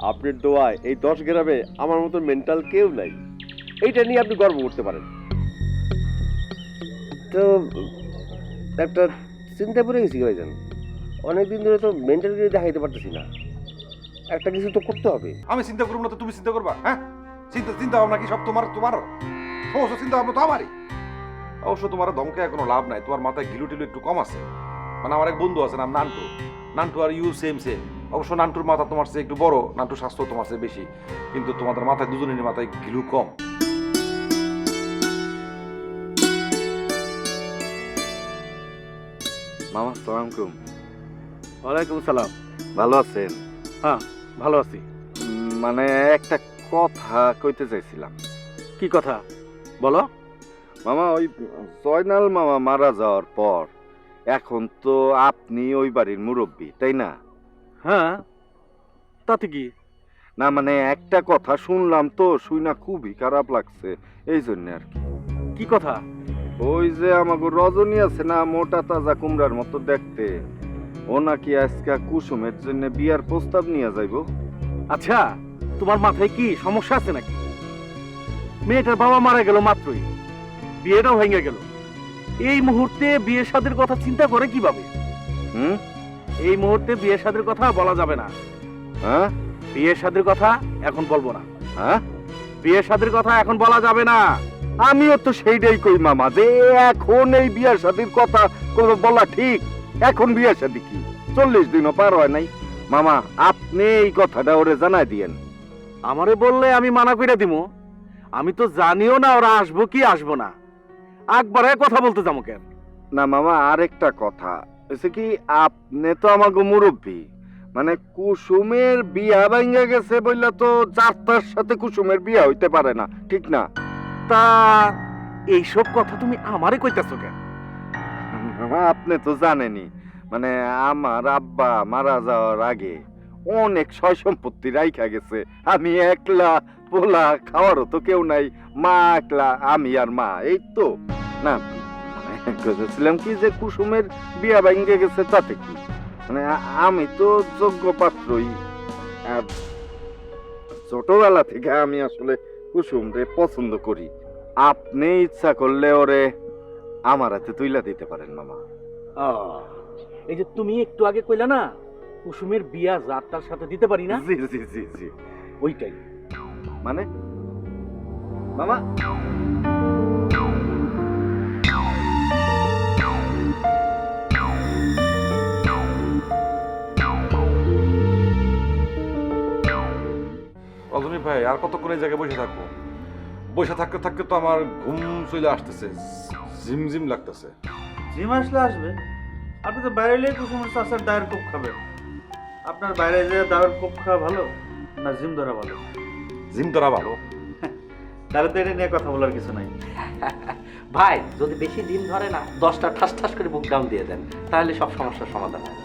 আপনার দোয়ায় এই দশ গ্রামে আমার মতো মেন্টাল কেউ নাই। এইটা নিয়ে আপনি গর্ব করতে পারেন। তো একটা চিন্তা পড়ে গেছি ভাইজান। অনেকদিন ধরে তো মেন্টাল দেখাইতে পারতেছি না। একটা কিছু তো করতে হবে। আমি চিন্তা করব না তো তুমি চিন্তা করবা হ্যাঁ? চিন্তা চিন্তা ভাবনা কি সব তোমার তোমার? সমস্ত চিন্তা ভাবনা তো আমারই। অবশ্য তোমার ধমকে কোনো লাভ নাই তোমার মাথায় গিলু টিলু একটু কম আছে। মানে আমার এক বন্ধু আছে নাম Nantu. Nantu are you same same অবশ্য নান্টুর মাথা তোমার চেয়ে একটু বড় নান্টুর স্বাস্থ্য তোমার চেয়ে বেশি। কিন্তু তোমাদের মাথায় দুজনের মাথায় গিলু কম। মামা সালাম আলাইকুম। ওয়ালাইকুম সালাম। ভালো আছেন? হ্যাঁ ভালো আছি। মানে একটা কথা কইতে চাইছিলাম। কি কথা? বলো। মামা ওই জয়নাল মামা মারা যাওয়ার পর এখন তো আপনি ওই বাড়ির মুরব্বী তাই না? হ্যাঁ? তাতে কি? না মানে একটা কথা শুনলাম তো শুই না খুবই খারাপ লাগছে এই জন্য আর কি। কি কথা? ওই যে আমাকে রজনী আছে না মোটা তাজা কুমড়ার মতো দেখতে। ও নাকি আজকে কুসুমের জন্য বিয়ার প্রস্তাব নিয়ে যাইবো। আচ্ছা তোমার মাথায় কি সমস্যা আছে নাকি? মেয়েটার বাবা মারা গেল মাত্রই বিয়েটাও ভেঙে গেল। এই মুহূর্তে বিয়ে শাদের কথা চিন্তা করে কীভাবে? হুম? এই মুহূর্তে বিয়ে শাদের কথা বলা যাবে না। হ্যাঁ? বিয়ে শাদের কথা এখন বলব না। হ্যাঁ? বিয়ে শাদের কথা এখন বলা যাবে না। আমিও তো সেইটাই কই মামা যে এখন এই বিয়ার শাদির কথা বলা ঠিক। এখন বিয়ার শাদি কি? চল্লিশ দিনও পার হয় নাই। মামা আপনি এই কথাটা ওরে জানাই দিয়েন। আমারে বললে আমি মানা করে দিব আমি তো জানিও না ওরা আসব কি আসব না। একবারে কথা বলতে যাব কেন? না মামা আরেকটা কথা। হচ্ছে কি আপনি তো আমাকে মুরব্বী। মানে কুসুমের বিয়া ভাঙ্গা গেছে বললে তো চারটার সাথে কুসুমের বিয়া হইতে পারে না ঠিক না? তা এইসব কথা তুমি আমারে কইতাছো কেন? আপনি তো জানেনই মানে আমার আব্বা মারা যাওয়ার আগে অনেক সয় সম্পত্তি রাইখা গেছে। আমি একলা পোলা খাওয়ারও তো কেউ নাই মা একলা আমি আর মা এই তো। না মানে কি যে কুসুমের বিয়া ভাঙ্গে গেছে তাতে কি? মানে আমি তো যোগ্য পাত্রই। আর ছোটবেলা থেকে আমি আসলে কুসুম রে পছন্দ করি। আপনি ইচ্ছা করলে ওরে আমার হাতে তুইলা দিতে পারেন মামা। এই যে তুমি একটু আগে কইলা না কুসুমের বিয়া যাত্রার সাথে দিতে পারি না? জি জি জি জি। ওইটাই। মানে? মামা? ভাই আর কতক্ষণ এই জায়গায় বসে থাকব? বসে থাকতে থাকতে তো আমার ঘুম চলে আসতেছে ঝিমঝিম লাগতেছে। জিম আসলে আসবে। আপনি তো বাইরে এলে কুসুমের চাষার দায়ের কোপ খাবেন। আপনার বাইরে যে দায়ের কোপ খাওয়া ভালো না জিম ধরা ভালো? জিম ধরা ভালো। তাহলে তো এটা নিয়ে কথা বলার কিছু নাই। ভাই যদি বেশি দিন ধরে না দশটা ঠাস ঠাস করে বুক ডাউন দিয়ে দেন তাহলে সব সমস্যার সমাধান হয়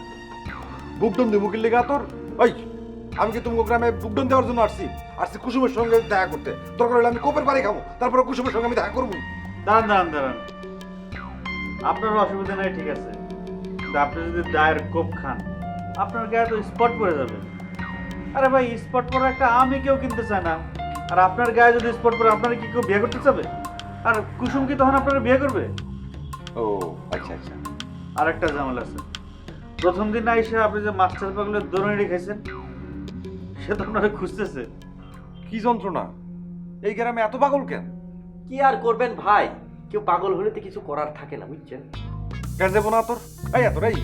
বুকডন দিব কি লেগে তোর ওই! আমি কি তুমি গ্রামে বুকডন দেওয়ার জন্য আসছি? আসছি কুসুমের সঙ্গে দেখা করতে। দরকার হলে আমি কোপের বাড়ি খাব তারপরে কুসুমের সঙ্গে আমি দেখা করব। দাঁড়ান দাঁড়ান দাঁড়ান। আপনার অসুবিধা নাই ঠিক আছে। আপনি যদি দায়ের কোপ খান আপনার গায়ে তো স্পট পড়ে যাবে। আরে ভাই স্পট পরে একটা আমি কেউ কিনতে চায় না। আর আপনার গায়ে যদি স্পট পরে আপনার কি কেউ বিয়ে করতে চাবে? আর কুসুম কি তখন আপনারা বিয়ে করবে? ও আচ্ছা আচ্ছা। আর একটা ঝামেলা আছে। প্রথম দিন আইসে আপনি যে মাস্টার পাগলের দৌড়ানি খাইছেন সে তো আপনারা খুঁজতেছে। কি যন্ত্রণা? এই গ্রামে এত পাগল কেন? কি আর করবেন ভাই? কেউ পাগল হলে তো কিছু করার থাকে না বুঝছেন? কেন যাব না তোর? এই তোর এই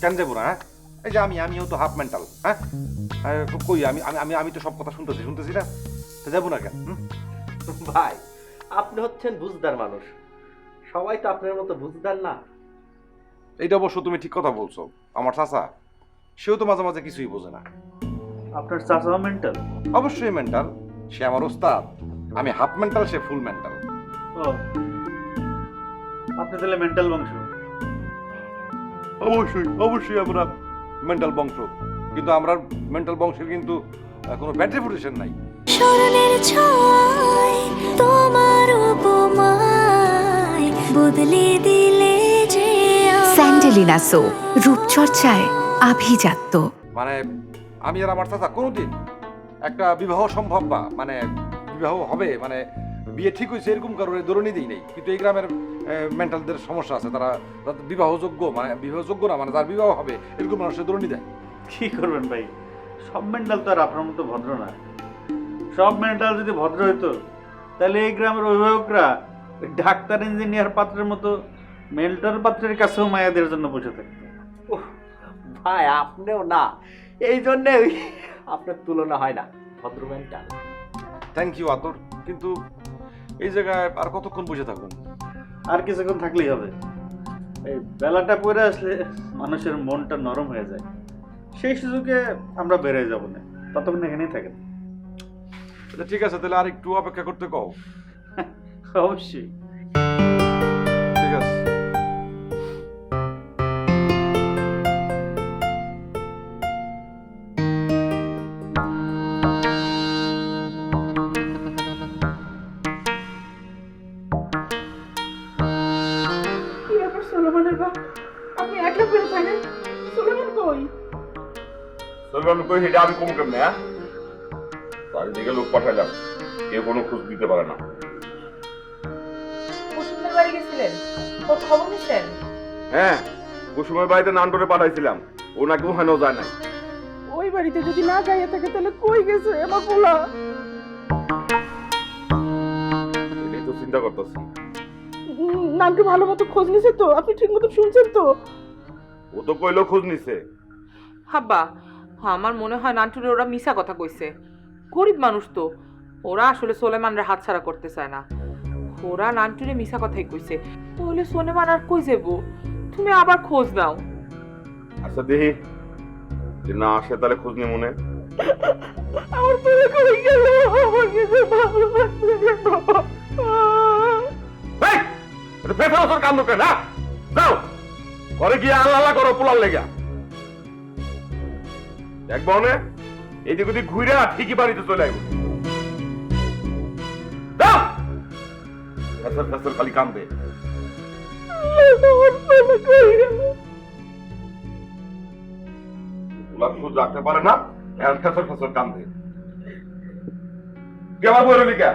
কেন যাব না হ্যাঁ? এই যে আমি আমিও তো হাফ মেন্টাল হ্যাঁ? কই আমি আমি আমি আমি তো সব কথা শুনতেছি শুনতেছি না? তা যাব না কেন ভাই আপনি হচ্ছেন বুঝদার মানুষ। সবাই তো আপনার মতো বুঝদার না। এইটা অবশ্য তুমি ঠিক কথা বলছো। আমার চাচা সেও তো মাঝে মাঝে কিছুই বোঝে না। আপনার চাচাও মেন্টাল অবশ্যই মেন্টাল সে আমার ওস্তাদ। আমি হাফ মেন্টাল সে ফুল মেন্টাল ও। আপনি তাহলে মেন্টাল বংশ? অবশ্যই অবশ্যই আমরা মেন্টাল বংশ। কিন্তু আমরা মেন্টাল বংশের কিন্তু কোনো ব্যাড রেপুটেশন নাই। স্মরণের ছয় তোমার উপমায় বদলে দিলে যে। স্যান্ডেলিনা সো রূপচর্চায় আভিজাত্য। মানে আমি আর আমার চাচা কোনোদিন একটা বিবাহ সম্ভব বা মানে বিবাহ হবে মানে বিয়ে ঠিক হয়েছে এরকম কারোর দরণী দিই নেই। কিন্তু এই গ্রামের মেন্টালদের সমস্যা আছে তারা তাদের বিবাহযোগ্য মানে বিবাহযোগ্য না মানে তার বিবাহ হবে এরকম মানুষের দরণী দেয়। কি করবেন ভাই? সব মেন্টাল তো আর আপনার মতো ভদ্র না। সব মেন্টাল যদি ভদ্র হইতো তাহলে এই গ্রামের অভিভাবকরা ডাক্তার ইঞ্জিনিয়ার পাত্রের মতো মেন্টাল পাত্রের কাছেও মায়াদের জন্য বসে থাকতো। ভাই আপনিও না। এই জন্যে ওই আপনার তুলনা হয় না ভদ্র মেন্টাল থ্যাংক ইউ আতর। কিন্তু এই জায়গায় আর কতক্ষণ বসে থাকুন? আর কিছুক্ষণ থাকলেই হবে। এই বেলাটা পরে আসলে মানুষের মনটা নরম হয়ে যায়। সেই সুযোগে আমরা বেড়ে যাব না। ততক্ষণ এখানেই থাকেন। ঠিক আছে তাহলে আর একটু অপেক্ষা করতে কও। অবশ্যই। চলবে আমি কই হেঁটে আমি কম কেমনে হ্যাঁ? চারিদিকে লোক পাঠাইলাম কেউ কোনো খোঁজ দিতে পারে না। কুসুমের বাড়ি গেছিলেন? ওর খবর নিছেন হ্যাঁ কুসুমের বাড়িতে নান্ডরে পাঠাইছিলাম ও নাকি ওখানেও যায় নাই। ওই বাড়িতে যদি না যাইয়া থাকে তাহলে কই গেছে আমার পোলা এটাই তো চিন্তা করতেছি। নামটি ভালো মতো খোঁজ নিছে তো? আপনি ঠিক মতো শুনছেন তো? ও তো কইলো খোঁজ নিছে। হাব্বা আমার মনে হয় নান্টুরে ওরা মিশা কথা কইছে। গরিব মানুষ তো। ওরা আসলে সোলেমানরে হাতছাড়া করতে চায় না। ওরা নান্টুরে মিশা কথাই কইছে। তাহলে সোলেমান আর কই যাব? তুমি আবার খোঁজ দাও আচ্ছা দেখি। যে না আসে তাহলে খোঁজ নিয়ে মনে। আমার পোলা কই গেল? ভালো লাগছে না। বেফাসর কাম লোকে না যাও। ঘরে গিয়ে আল্লাহ করো পোলার লেগা। দেখব নে এদিক ওদিক ঘুরে ঠিকই বাড়িতে চলে যাও ফেসর ফেসর খালি কান্দে আমার পোলা কই গেল পোলার খোঁজ রাখতে পারে না, এখন ফেসর ফেসর কান্দে কে আবার বই রলি কে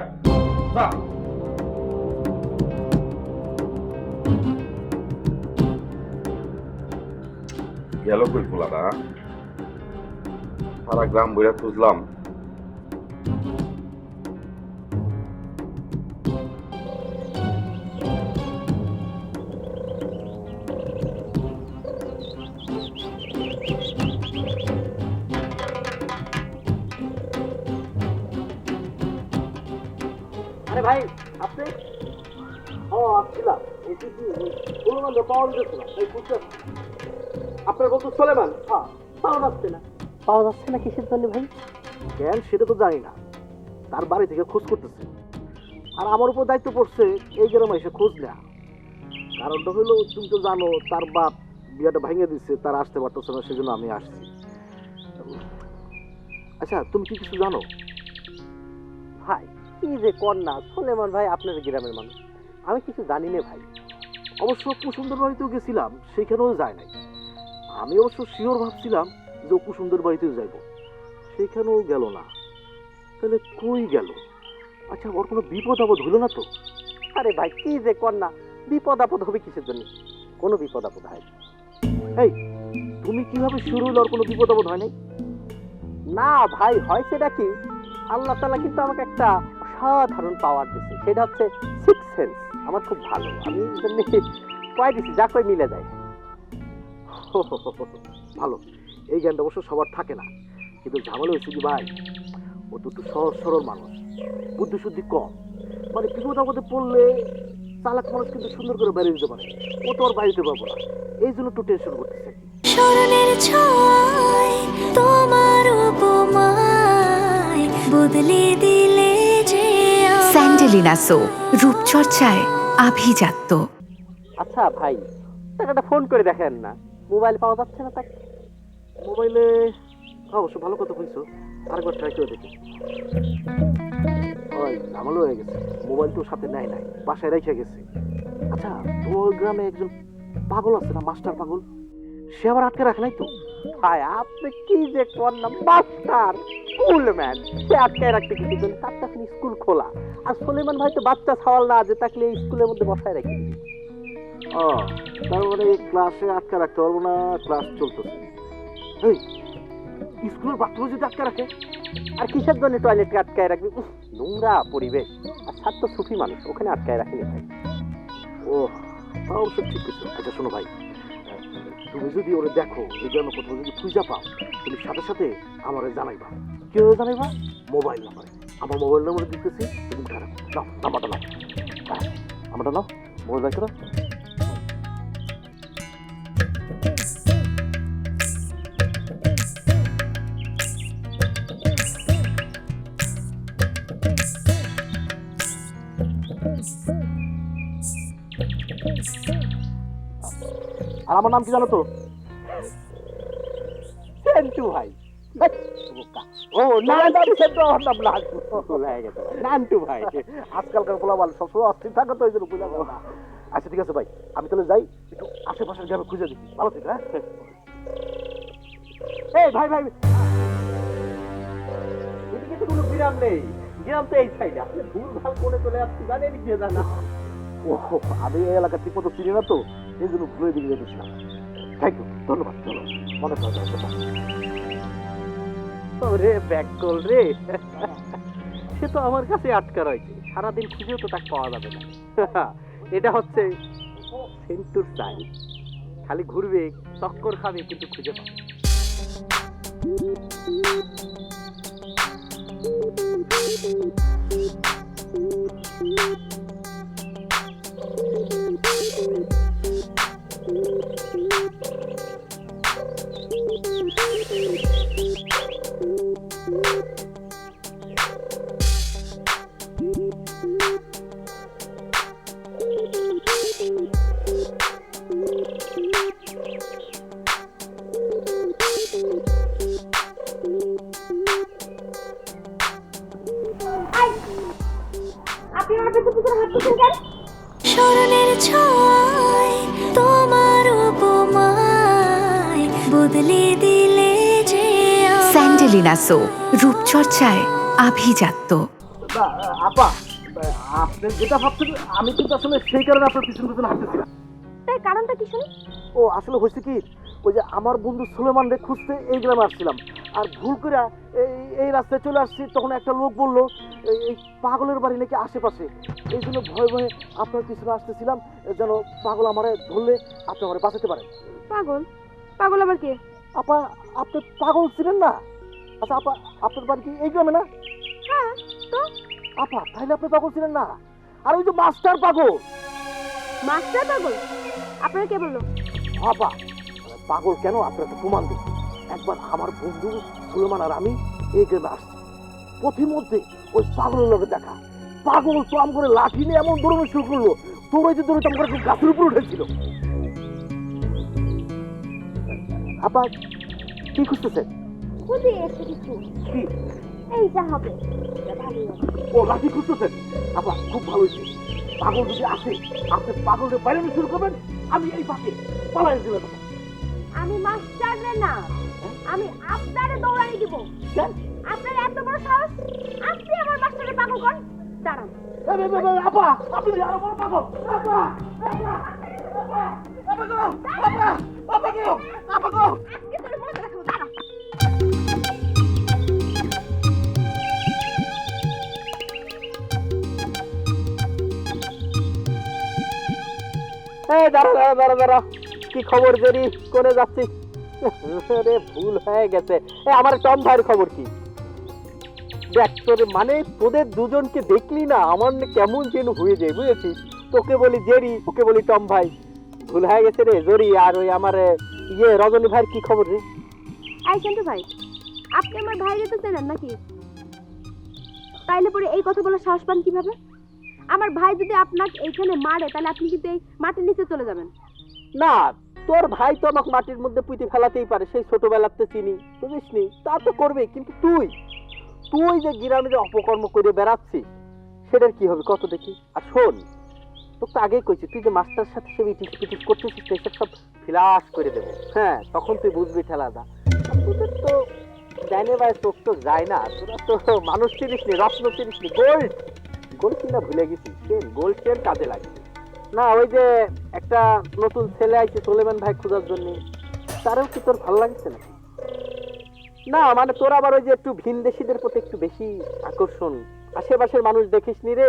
গেল কই পোলাটা? সারা গ্রাম বইরা খুঁজলাম। আরে ভাই, আপনি? ও, আসছিলাম। আপনার বলতো সোলেমান হ্যাঁ পাওয়া যাচ্ছে না। পাওয়া যাচ্ছে না কিসের জন্য ভাই? কেন সেটা তো জানি না। তার বাড়ি থেকে খোঁজ করতেছে। আর আমার উপর দায়িত্ব পড়ছে এই গ্রামে এসে খোঁজ নেওয়া কারণটা হলো তুমি তো জানো তার বাপ বিয়েটা ভেঙে দিচ্ছে তার আসতে পারতেছে না সেজন্য আমি আসছি। আচ্ছা তুমি কি কিছু জানো? ভাই কি যে কন্যা সোলেমান ভাই আপনার গ্রামের মানুষ। আমি কিছু জানি না ভাই। অবশ্য কুসুন্দর বাড়িতেও গেছিলাম সেখানেও যায় নাই। আমি অবশ্য শিওর ভাবছিলাম যে ও কুসুন্দর বাড়িতেও যাইব সেখানেও গেল না। তাহলে কই গেল? আচ্ছা ওর কোনো বিপদ আপদ হলো না তো? আরে ভাই কি যে কন্যা বিপদ আপদ হবে কিসের জন্য? কোনো বিপদ আপদ হয় এই তুমি কীভাবে শুরু হলো আর কোনো বিপদ আপদ হয় নাই? না ভাই হয় সেটা কি আল্লাহ তালা কিন্তু আমাকে একটা অসাধারণ পাওয়ার দিচ্ছে সেটা হচ্ছে সিক্স সেন্স আমার খুব ভালো। আমি জন্য কয় দিছি যা কয় মিলে যায়। ভালো। এই জ্ঞানটা অবশ্য সবার থাকে না। কিন্তু ঝামেলা হয়েছে কি ভাই? ও তো একটু সহজ সরল মানুষ। বুদ্ধি শুদ্ধি কম। মানে বিপদ আপদে পড়লে চালাক মানুষ কিন্তু সুন্দর করে বেরিয়ে দিতে পারে। ও তো আর বাড়িতে পারব না। এই জন্য একটু টেনশন করতেছে স্মরণের ছয় তোমার উপমায় বদলে দিলে যে স্যান্ডেলিনা সো রূপচর্চায় আভিজাত্য। আচ্ছা ভাই টাকাটা ফোন করে দেখেন না। মোবাইল পাওয়া যাচ্ছে না তাকে। মোবাইলে অবশ্য ভালো কথা বলছো আরেকবার ট্রাই করে দেখি। ওই, ঝামেলা হয়ে গেছে। মোবাইল তো সাথে নেয় নাই, বাসায় রেখে গেছে। আচ্ছা তোর গ্রামে একজন পাগল আছে না, মাস্টার পাগল? সে আবার আটকে রাখে নাই তো? ভাই আপনি কি যে করলাম মাস্টার স্কুল ম্যান। সে আটকায় রাখতে কিছু জন্য তার তখন স্কুল খোলা। আর সুলেমান ভাই তো বাচ্চা ছাওয়াল না, যে তাকলে স্কুলের মধ্যে বসায় রাখি ও, তার মানে ক্লাসে আটকা রাখতে পারব না ক্লাস চলতেছে। এই স্কুলের বাথরুমে যদি আটকা রাখে আর কিসের জন্য টয়লেটকে আটকায় রাখবি? নোংরা পরিবেশ। আর ছাত্র সুফি মানুষ ওখানে আটকায় রাখিনি ভাই। ও তা অবশ্য ঠিক কিছু আচ্ছা শোনো ভাই তুমি যদি ওরে দেখো এই জন্য কোথাও যদি খুঁজা পাও তুমি সাথে সাথে আমারে জানাইবা। কীভাবে জানাইবা? Mobile number. আমার মোবাইল নাম্বার দিতেছি তুমি খারাপ নাও নাম্বারটা নাও। হ্যাঁ, নাম্বারটা নাও। মোবাইল বাইক আর আমার নাম কি জানো তো? সেন্টু ভাই। ও না না সেন্টু আমার নাম নান্টু। হয়ে গেছে। নান্টু ভাই। আজকালকার পোলাবাল সবসময় অস্থির থাকে তো জন্য না। আচ্ছা ঠিক আছে ভাই আমি তাহলে যাই একটু আশেপাশের গ্রামে খুঁজে দেখি। ভালো থেকে হ্যাঁ? এই ভাই ভাই। এদিকে তো কোনো বিরাম নেই। গ্রাম তো এই সাইডে আপনি ভুল ভালো করে চলে আসছি জানেন কি জানা ও আমি এই এলাকা ঠিক মতো চিনি না তো এই জন্য ভুলে দিকে যেতেছিলাম থ্যাংক ইউ ধন্যবাদ চলো মনে করা ওরে ব্যাক কল রে। সে তো আমার কাছে আটকা রয়েছে। সারাদিন খুঁজেও তো তাকে পাওয়া যাবে না। এটা হচ্ছে সেন্টুর সাইন খালি ঘুরবে চক্কর খাবে কিন্তু খুঁজে পাবে। না। স্মরণের স্যান্ডেলিনা সো রূপচর্চায় আভিজাত্য। আপা আপনি যেটা ভাবছেন আমি কিন্তু আসলে সেই কারণে আপনার পিছন পিছনে না। তাই কারণটা কি শুনি? ও আসলে হয়েছে কি ওই যে আমার বন্ধু সুলেমান রে খুঁজতে এই গ্রামে আসছিলাম। আর ভুল করে এই এই রাস্তায় চলে আসছি তখন একটা লোক বলল এই এই পাগলের বাড়ি নাকি আশেপাশে? এই জন্য ভয়ে ভয়ে আপনার পিছনে আসতেছিলাম যেন পাগল আমারে ধরলে আপনি আমারে বাঁচাতে পারেন। পাগল? পাগল আবার কে? আপা আপনি পাগল ছিলেন না? আচ্ছা আপা আপনার বাড়ি কি এই গ্রামে না? হ্যাঁ তো? আপা তাহলে আপনি পাগল ছিলেন না। আর ওই যে মাস্টার পাগল। মাস্টার পাগল? আপনারা কে বলল? বাবা পাগল কেন? আপনার একটা প্রমাণ দিই একবার আমার বন্ধু সুলেমান আর আমি এই গ্রামে আসছি। পথিমধ্যে ওই পাগলের লোকের দেখা। পাগল আম করে লাঠি নিয়ে এমন দৌড়ানো শুরু করল। দৌড়াইতে দৌড়াইতে আমার গাছের উপর উঠেছিল। আপা কি খুঁজতেছেন? খুঁজে এসে কিছু কি এইটা হবে। ও লাঠি খুঁজতেছেন আপা খুব ভালো হয়েছে। পাগল যদি আসে আপনি পাগলকে বাইরে শুরু করবেন আমি এই পাশে পালাই দিলাম আমি মাস্টার না। আমি আপনারে দৌড়ানি দিব। কেন? আপনার এত বড় সাহস? আপনি আমার মাস্টারে পাগল করেন দাঁড়ান। এই, এই, এই, এই, আপা আপনি আরও বড় পাগল। আপা আপা আপা আপা গো আপা আপা গো আপা গো। দাঁড়া দাঁড়া দাঁড়া দাঁড়া। কি খবর, জেরি? করে যাচ্ছি রে ভুল হয়ে গেছে। এ, আমার টম ভাইয়ের খবর কি? দেখ, তোর মানে তোদের দুজনকে দেখলি না, আমার কেমন যেন হয়ে যায়, বুঝেছিস? তোকে বলি জেরি, ওকে বলি টম ভাই। ভুল হয়ে গেছে রে, জরি। আর ওই আমার ইয়ে রজনী ভাইয়ের কি খবর রে? এই, সন্তু ভাই, আপনি আমার ভাইরে তো চেনেন নাকি? তাইলে পরে এই কথা বলার সাহস পান কীভাবে? আমার ভাই যদি আপনাকে এইখানে মারে, তাহলে আপনি কিন্তু এই মাটির নিচে চলে যাবেন। না, তোর ভাই তো আমাকে মাটির মধ্যে পুঁতে ফেলাতেই পারে, সেই ছোটবেলাতে চিনি বুঝিস নি তা তো করবে কিন্তু তুই তুই যে গ্রামে যে অপকর্ম করে বেড়াচ্ছিস, সেটার কি হবে? কত দেখি? আর শোন, তোকে তো আগেই কইছি, তুই যে মাস্টার সাথে সব ইটিস পিটিস করতেছিস তো, এসব সব ফ্লাশ করে দেবো। হ্যাঁ তখন তুই বুঝবি আর তোদের তো জানে ভাই চোখ তো যায় না, তোরা তো মানুষ চিনিস নি রত্ন চিনিস নি গোল্ড। গোল্ড কিনা ভুলে গেছিস গোল্ড চেন কাজে লাগে না, ওই যে একটা নতুন ছেলে আইছে সোলেমান ভাই খোঁজার জন্য। তারও কি তোর ভালো লাগছে না না মানে তোর আবার ওই যে একটু ভিনদেশিদের প্রতি একটু বেশি আকর্ষণ। আশেপাশের মানুষ দেখিস নি রে।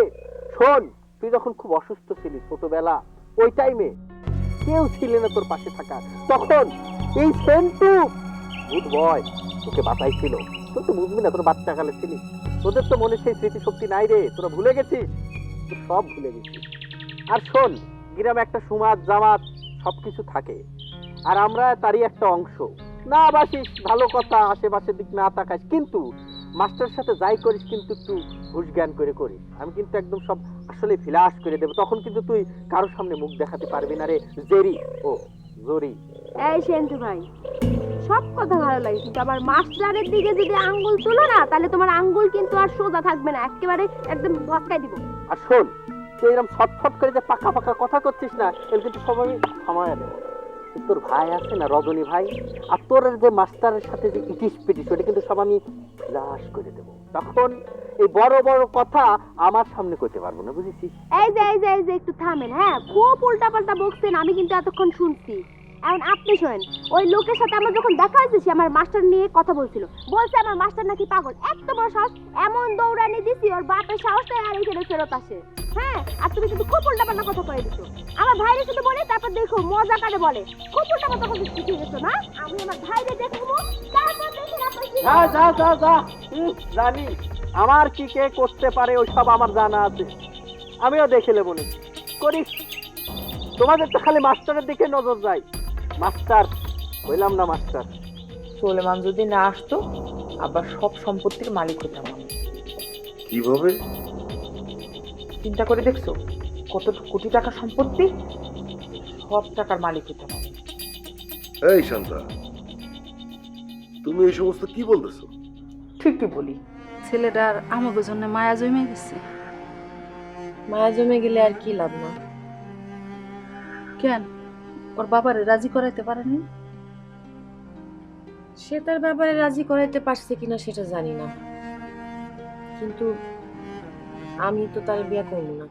শোন, তুই যখন খুব অসুস্থ ছিলি ছোটবেলা, ওই টাইমে কেউ ছিলে না তোর পাশে থাকা তখন এই সেন্টু গুড বয়, তোকে বাঁচাইছিল। তুই তো বুঝবি না, তোর বাচ্চা কালে ছিলি। তোদের তো মনে সেই স্মৃতিশক্তি নাই রে, তোরা ভুলে গেছিস? সব ভুলে গেছিস। আর শোন, গ্রামে একটা সমাজ জামাত, সবকিছু থাকে। আর আমরা তারই একটা অংশ। না বাসিস, ভালো কথা, আশেপাশের দিক না তাকাস কিন্তু মাস্টারের সাথে যাই করিস কিন্তু একটু ঘুষ জ্ঞান করে করিস। আমি কিন্তু একদম সব আসলে ফিলাস করে দেবো। তখন কিন্তু তুই কারোর সামনে মুখ দেখাতে পারবি না রে, জেরি। ও, জরি। এই সেন্টু ভাই সব কথা ভালো লাগে কিন্তু আমার মাস্টারের দিকে যদি আঙ্গুল তুলো না তাহলে তোমার আঙ্গুল কিন্তু আর সোজা থাকবে না একেবারে একদম ভটকাই দিব। আর শোন তুই এরকম ছটফট করে যে পাকা পাকা কথা করছিস না এর কিন্তু সব আমি সময় দেবো। তোর ভাই আছে না রজনী ভাই আর তোর যে মাস্টারের সাথে যে ইটিস পিটিস ওটা কিন্তু সব আমি ফ্লাশ করে দেবো। তখন এই বড় বড় কথা আমার সামনে করতে পারব না বুঝেছিস? এই যে এই যে এই যে একটু থামেন হ্যাঁ? খুব উল্টা পাল্টা বকছেন আমি কিন্তু এতক্ষণ শুনছি। এখন আপনি শোনেন, ওই লোকের সাথে আমার যখন দেখা আমার মাস্টার নিয়ে কথা বলছিল। বলছে আমার মাস্টার নাকি পাগল। এত বড় সাহস, এমন দৌড়ানি দিছি, ওর বাপের সাহসটাই আর ফেরত আসে। হ্যাঁ আর তুমি পাল্টা কথা কয়ে দিছো। আমার ভাইরে শুধু বলে তারপর দেখো, মজা বলে। কথা শিখে গেছো না? আমি আমার ভাইরে দেখব যা যা যা যা। জানি আমার কি কে করতে পারে ওই সব আমার জানা আছে। আমিও দেখে নেব। করিস। তোমাদের তো খালি মাস্টারের দিকে নজর যায়। মাস্টার বললাম না মাস্টার সোলেমান যদি না আসতো আবার সব সম্পত্তির মালিক হতাম আমি। কীভাবে? চিন্তা করে দেখছ কত কোটি টাকা সম্পত্তি? সব টাকার মালিক হতাম আমি। এই শান্তা তুমি এই সমস্ত কি বলতেছো? ঠিকই বলি ছেলেটার আমাকে জন্য মায়া জমে গেছে। মায়া জমে গেলে আর কি লাভ না কেন? ওর বাবারে রাজি করাইতে পারেনি সে তার ব্যাপারে রাজি করাইতে পারছে কিনা সেটা জানি না। কিন্তু আমি তো তার বিয়ে করব না।